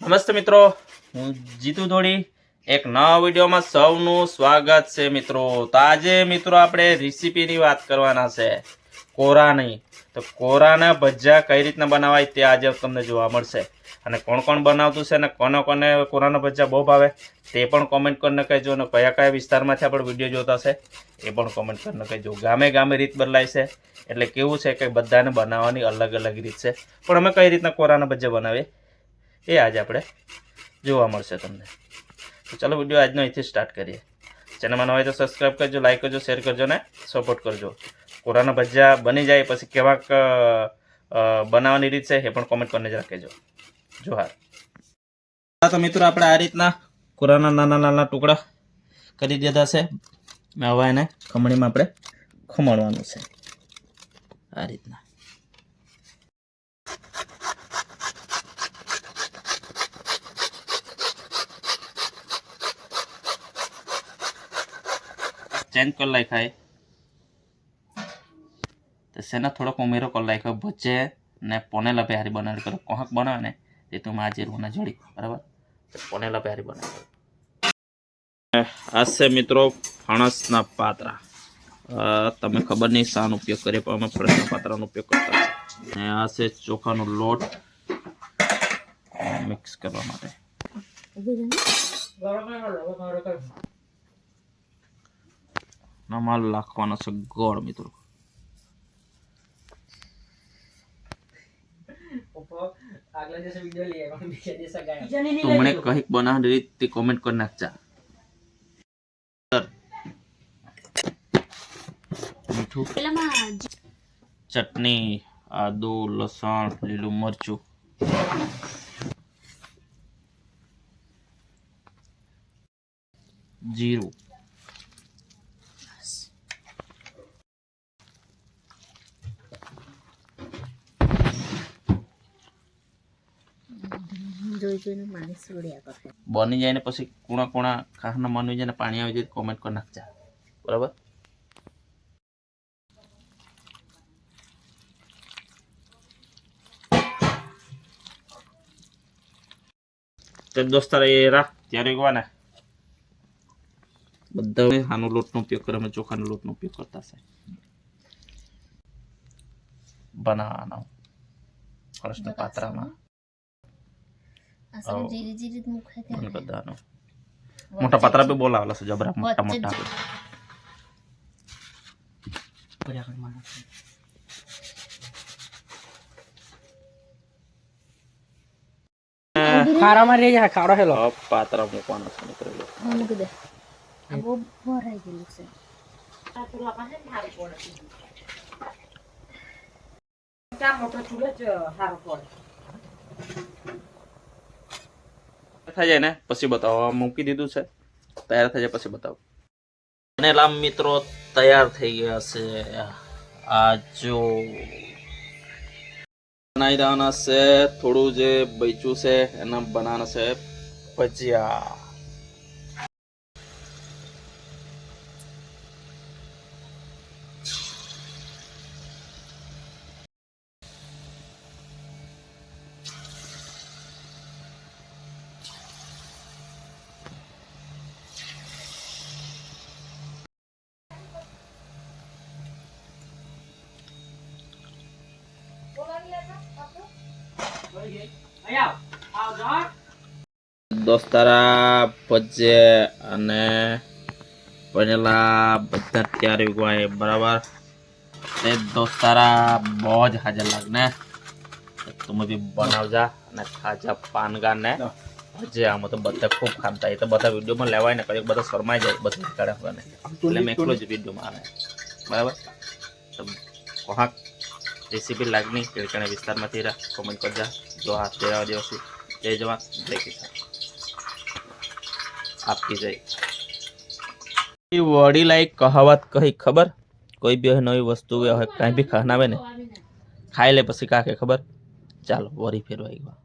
નમસ્તે મિત્રો, હું જીતુ ધોળી. એક નવા વિડીયોમાં સૌનું સ્વાગત છે મિત્રો. તો આજે મિત્રો આપણે રેસીપીની વાત કરવાના છે. કોરાની તો કોરાના ભજીયા કઈ રીતના બનાવાય તે આજે તમને જોવા મળશે. અને કોણ કોણ બનાવતું છે અને કોને કોને કોરાના ભજીયા બહુ ભાવે તે પણ કોમેન્ટ કરીને કહેજો અને કયા કયા વિસ્તારમાંથી આપણે વીડિયો જોતા છે એ પણ કોમેન્ટ કરીને કહેજો. ગામે ગામે રીત બદલાય છે. એટલે કેવું છે કે બધાને બનાવવાની અલગ અલગ રીત છે. પણ અમે કઈ રીતના કોરાના ભજીયા બનાવીએ એ આજે આપણે જોવા મળશે તમને. તો ચાલો વીડિયો આજનો અહીંથી સ્ટાર્ટ કરીએ. ચેનલમાં ન હોય તો સબસ્ક્રાઈબ કરજો લાઈક કરજો શેર કરજો ને સપોર્ટ કરજો. કોરાના ભજીયા બની જાય પછી કેવાક બનાવવાની રીત છે એ પણ કોમેન્ટ કરીને જ રાખજો. જોહાર. તો મિત્રો આપણે આ રીતના કોરાના નાના નાના ટુકડા કરી દીધા છે. હવે એને ખમણીમાં આપણે ખમણવાનું છે. આ રીતના. ચેન્જ કરી નાખાય તો શેના થોડોક ઉમેરો કરી નાખ્યો ભજે ને પોનેલા પહેરી બનાવી કરો કોહક બનાવે ને તે તું માં જીરવાના જોડી બરાબર પોનેલા પહેરી બનાવી આ છે મિત્રો ફણસના પાતરા તમે ખબર નહીં શાનો ઉપયોગ કરીએ પણ અમે ફણસના પાત્રાનો ઉપયોગ કરતા અને આ છે ચોખાનો લોટ મિક્સ કરવા માટે નમાલ નાખવાનો છે ગોળ મિત્રો તમને કંઈક બનાવવાની રીત તે કોમેન્ટ કરી નાખજા મીઠું ચટણી આદુ લસણ લીલું મરચું જીરું જોઈ જોઈને માણસ રોડ્યા કરે બની જાય ને પછી કુણા કુણા ખાના મન જાય ને પાણી આવી જાય કોમેન્ટ કરી નાખજા. બરાબર? દોસ્તાર એ રાખ ત્યારે ગવાના. બધા આનો લોટનો ઉપયોગ કરે અમે ચોખાનો લોટનો ઉપયોગ કરતા છે. બનાવવાનો? પાત્રામાં. અસલ જીરી જીરી મુખ બંધ કરી દેવાનો મોટા પાત્રા બી બોલાવેલા છે જબરા મોટા મોટા ખારામાં રહી જાય ખાડો હેલો પાત્રા મૂકવાનો છે મિત્રો મૂકી દે આ બહુ ભરાઈ ગયેલું છે થઈ જાય ને, પછી બતાવો. મૂકી દીધું છે. તૈયાર થઈ જાય પછી બતાવો. અને લામ મિત્રો, તૈયાર થઈ ગયા છે. આ જો બનાવી દેવાના છે, થોડું જે બચ્યું છે, એના બનાવવાના છે ભજીયા. દોસ્તારા ભજે અને બનેલા બધા તૈયાર હોય બરાબર તે દોસ્તારા બહુ જ હાજર લાગને તમે બી બનાવજા અને ખાજા પાનગા ને જે આમાં તો બધા ખૂબ ખાતા એ તો બધા વિડીયોમાં લેવાય ને કઈ બધા શરમાઈ જાય બધા કાઢે મને એટલે મેં એકલો જ વિડીયોમાં આવે બરાબર તો કોહાક રેસીપી લાગણી કેળકાણા વિસ્તારમાંથી રા કોમેન્ટ કરજા જો હાથ દેવા દેવસી જય જવાન જય કિસાન આપકી જય એ વડી લાયક કહાવત કહી ખબર કોઈ બી હવે નવી વસ્તુ હોય કાંઈ બી ખાના આવે ને ખાઈ લે પછી કાકે ખબર ચાલો વરી ફેરવાઈ ગયો